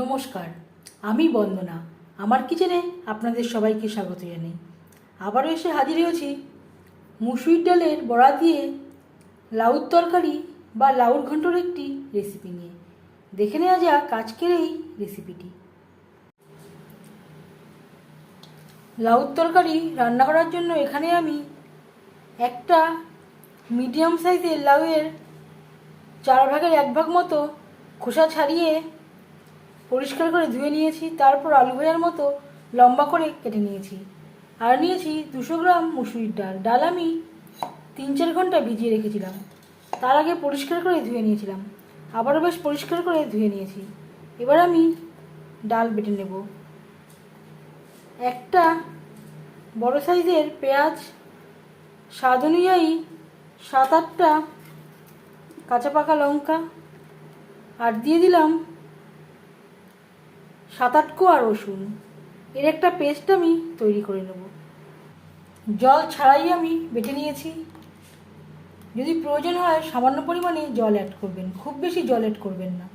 নমস্কার, আমি বন্দনা। আমার কিচেনে আপনাদের সবাইকে স্বাগত জানাই। আবারও এসে হাজির হয়েছি মুসুরির ডালের বড়া দিয়ে লাউর তরকারি বা লাউর ঘন্টর একটি রেসিপি নিয়ে। দেখে নেওয়া যাক আজকের এই রেসিপিটি লাউর তরকারি রান্না করার জন্য এখানে আমি একটা মিডিয়াম সাইজের লাউয়ের চার ভাগের এক ভাগ মতো খোসা ছাড়িয়ে পরিষ্কার করে ধুয়ে নিয়েছি, তারপর আলু ভাজার মতো লম্বা করে কেটে নিয়েছি। আর নিয়েছি দুশো গ্রাম মুসুরির ডাল। ডাল আমি তিন চার ঘণ্টা ভিজিয়ে রেখেছিলাম। তার আগে পরিষ্কার করে ধুয়ে নিয়েছিলাম। আবারও বেশ পরিষ্কার করে ধুয়ে নিয়েছি। এবার আমি ডাল বেটে নেব। একটা বড় সাইজের পেঁয়াজ স্বাদ অনুযায়ী সাত আটটা কাঁচা পাকা লঙ্কা, আর দিয়ে দিলাম সাত আট কোয়া রসুন। এর একটা পেস্ট আমি তৈরি করে নেব। জল ছাড়াই আমি বেটে নিয়েছি। যদি প্রয়োজন হয় সামান্য পরিমাণে জল অ্যাড করবেন, খুব বেশি জল অ্যাড করবেন না।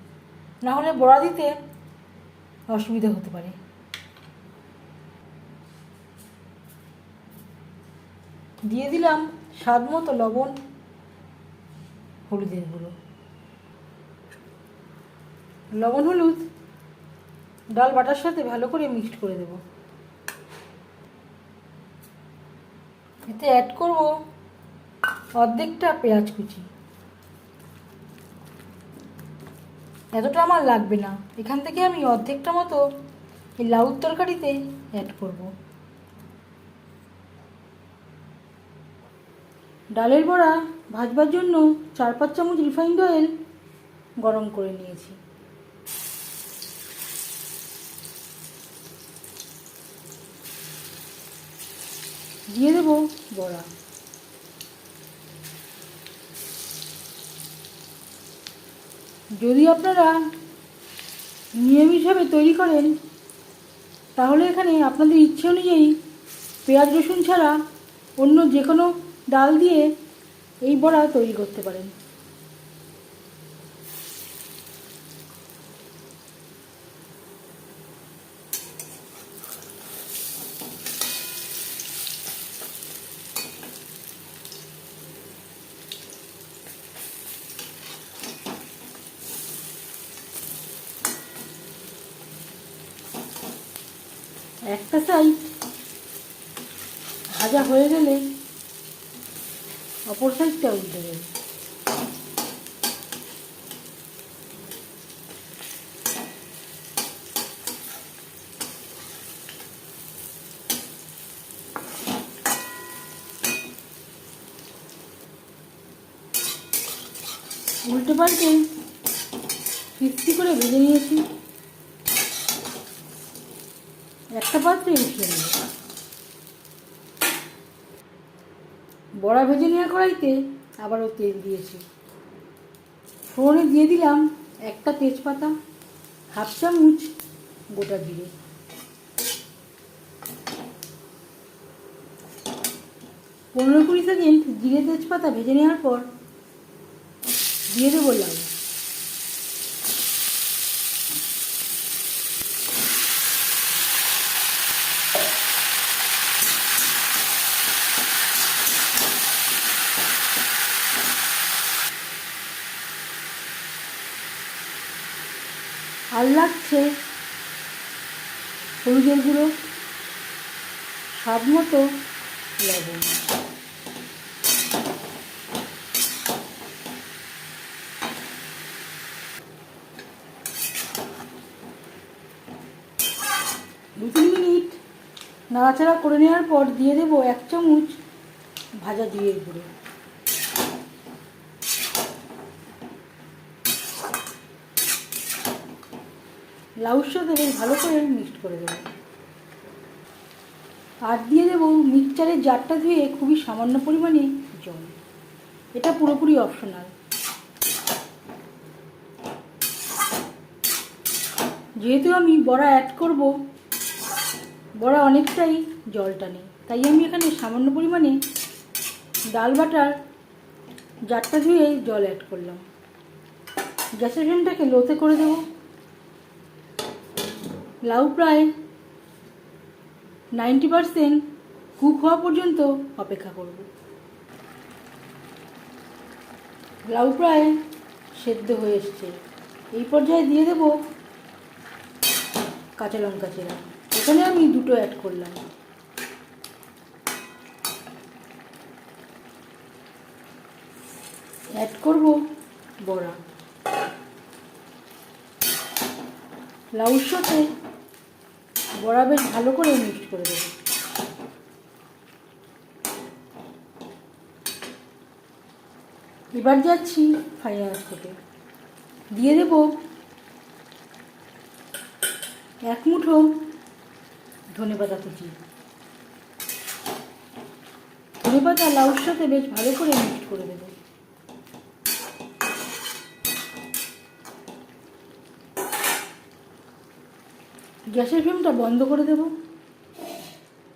না হলে বড়া দিতে অসুবিধা হতে পারে। দিয়ে দিলাম স্বাদ মতো লবণ, হলুদের গুঁড়ো। লবণ, হলুদ ডাল বাটার সাথে ভালো করে মিক্সড করে দেব। এতে অ্যাড করব অর্ধেকটা পেঁয়াজ কুচি। এতটা আমার লাগবে না। এখান থেকে আমি অর্ধেকটা মতো এই লাউর তরকারিতে অ্যাড করব। ডালের বড়া ভাজবার জন্য চার পাঁচ চামচ রিফাইন্ড অয়েল গরম করে নিয়েছি। দিয়ে দেবো বড়া। যদি আপনারা নিয়ম হিসাবে তৈরি করেন, তাহলে এখানে আপনাদের ইচ্ছে অনুযায়ী পেঁয়াজ রসুন ছাড়া অন্য যে কোনো ডাল দিয়ে এই বড়া তৈরি করতে পারেন। একটা সাইড ভাজা হয়ে গেলে অপর সাইডটা উল্টে দেবে। উল্টে পাল্টে ফিফটি করে ভেজে নিয়েছি। একটা পাত্রে উঠিয়ে নেব বড়া ভেজে নেওয়া কড়াইতে আবারও তেল দিয়েছি। ফোড়নে দিয়ে দিলাম একটা তেজপাতা, হাফ চামচ গোটা জিরে। পনেরো কুড়ি সেকেন্ড জিরে তেজপাতা ভেজে নেওয়ার পর দিয়ে দেবো লাউ। আর লাগছে হলুদের গুঁড়ো, স্বাদ মতো লবণ। দু তিন মিনিট নাড়াচাড়া করে নেওয়ার পর দিয়ে দেবো এক চামচ ভাজা জিরের গুঁড়ো। সাথে বেশ ভালো করে মিক্সড করে দেবো। আর দিয়ে দেবো মিক্সচারের জারটা ধুয়ে খুবই সামান্য পরিমাণে জল। এটা পুরোপুরি অপশনাল যেহেতু আমি বড়া অ্যাড করব, বড়া অনেকটাই জল টানে। তাই আমি এখানে সামান্য পরিমাণে ডাল বাটার জারটা ধুয়ে জল অ্যাড করলাম। গ্যাসের ফ্লেমটাকে লোতে করে দেবো। লাউ প্রায় নাইনটি পারসেন্ট কুক হওয়া পর্যন্ত অপেক্ষা করব। লাউ প্রায় সেদ্ধ হয়ে এসছে। এই পর্যায়ে দিয়ে দেব কাঁচা লঙ্কা চেরা। এখানে আমি দুটো অ্যাড করলাম। অ্যাড করব বড়া। লাউর সাথে বড়া বেশ ভালো করে মিক্সড করে দেবো এবার যাচ্ছি ফাইনাল থেকে দিয়ে দেব এক মুঠো ধনে পাতা কুচি। ধনে পাতা লাউর সাথে বেশ ভালো করে মিক্সড করে দেবো। গ্যাসের ফ্লেমটা বন্ধ করে দেব।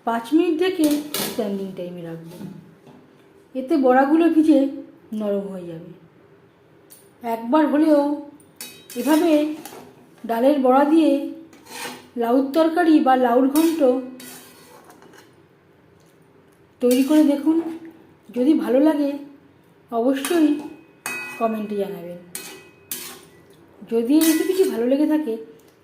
পাঁচ মিনিট রেখে স্ট্যান্ডিং টাইমে রাখব। এতে বড়াগুলো ভিজে নরম হয়ে যাবে। একবার হলেও এভাবে ডালের বড়া দিয়ে লাউর তরকারি বা লাউর ঘন্ট তৈরি করে দেখুন। যদি ভালো লাগে, অবশ্যই কমেন্টে জানাবেন। যদি এই রেসিপিটি ভালো লেগে থাকে